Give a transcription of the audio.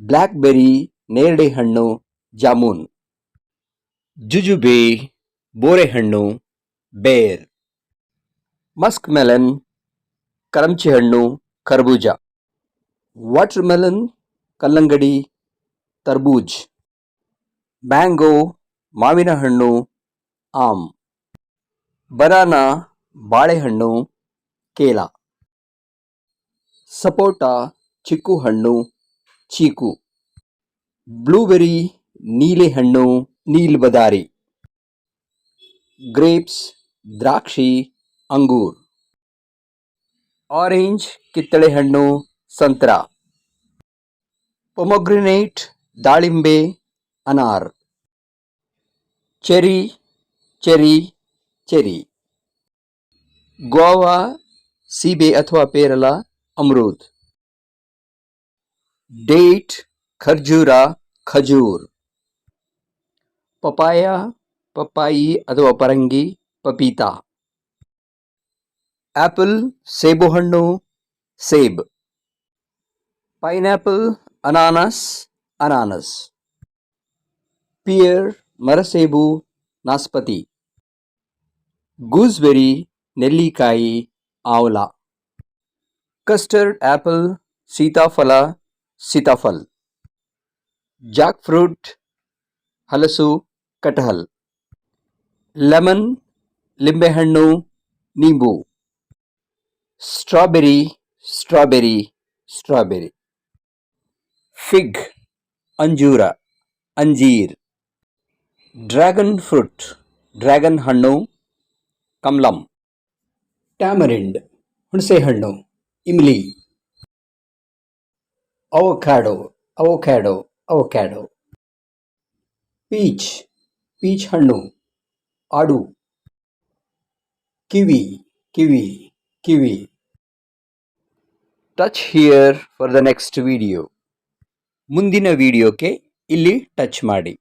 BlackBerry ನೇರಳೆ ಹಣ್ಣು jamun. Jujube, ಬೋರೆಹಣ್ಣು, ಬೇರ್. ಮಸ್ಕ್ ಮೆಲನ್ ಕರಂಚಿ ಹಣ್ಣು ಕರ್ಬೂಜ. ವಾಟರ್ ಮೆಲನ್ ಕಲ್ಲಂಗಡಿ, ತರ್ಬೂಜ್. ಮ್ಯಾಂಗೋ ಮಾವಿನ ಹಣ್ಣು ಆಮ್. ಬನಾನಾ, ಬಾಳೆಹಣ್ಣು, ಕೇಲ. ಸಪೋಟ ಚಿಕ್ಕು ಹಣ್ಣು ಚೀಕು. ಬ್ಲೂಬೆರಿ ನೀಲೆಹಣ್ಣು ನೀಲ್ಬದಾರಿ ಗ್ರೇಪ್ಸ್, ದ್ರಾಕ್ಷಿ, ಅಂಗೂರ್. ಆರೆಂಜ್, ಕಿತ್ತಳೆ ಹಣ್ಣು, ಸಂತ್ರ. ಪೊಮೊಗ್ರಿನೇಟ್, ದಾಳಿಂಬೆ, ಅನಾರ್. Cherry cherry cherry. ಗೋವಾ, ಸೀಬೆ ಅಥವಾ ಪೇರಲ, ಅಮೃತ್. ಡೇಟ್ ಖರ್ಜೂರ ಖಜೂರ್. ಪಪಾಯ ಪಪ್ಪಾಯಿ ಅಥವಾ ಪರಂಗಿ, ಪಪೀತಾ. ಆಪಲ್, ಸೇಬುಹಣ್ಣು, ಸೇಬ್. ಪೈನಾಪಲ್, ಅನಾನಸ್ ಅನಾನಸ್. ಪಿಯರ್ ಮರಸೇಬು, ನಾಸ್ಪತಿ. ಗೂಸ್ಬೆರಿ, ನೆಲ್ಲಿಕಾಯಿ, ಆವಲ. ಕಸ್ಟರ್ಡ್ ಆಪಲ್, ಸೀತಾಫಲ ಸೀತಾಫಲ್ ಜಾಕ್ ಫ್ರೂಟ್ ಹಲಸು ಕಟಹಲ್ ಲೆಮನ್ ಲಿಂಬೆಹಣ್ಣು ನಿಂಬು ಸ್ಟ್ರಾಬೆರಿ ಸ್ಟ್ರಾಬೆರಿ ಸ್ಟ್ರಾಬೆರಿ ಫಿಗ್ ಅಂಜೂರ ಅಂಜೀರ್ ಡ್ರ್ಯಾಗನ್ ಫ್ರೂಟ್ ಡ್ರ್ಯಾಗನ್ ಹಣ್ಣು ಕಮ್ಲಂ ಟ್ಯಾಮರಿಂಡ್ ಹುಣಸೆಹಣ್ಣು Imli Avocado avocado avocado peach peach ಹಣ್ಣು, ಆಡು. Kiwi kiwi kiwi. Touch here for the next video ಮುಂದಿನ ವಿಡಿಯೋಕ್ಕೆ ಇಲ್ಲಿ ಟಚ್ ಮಾಡಿ.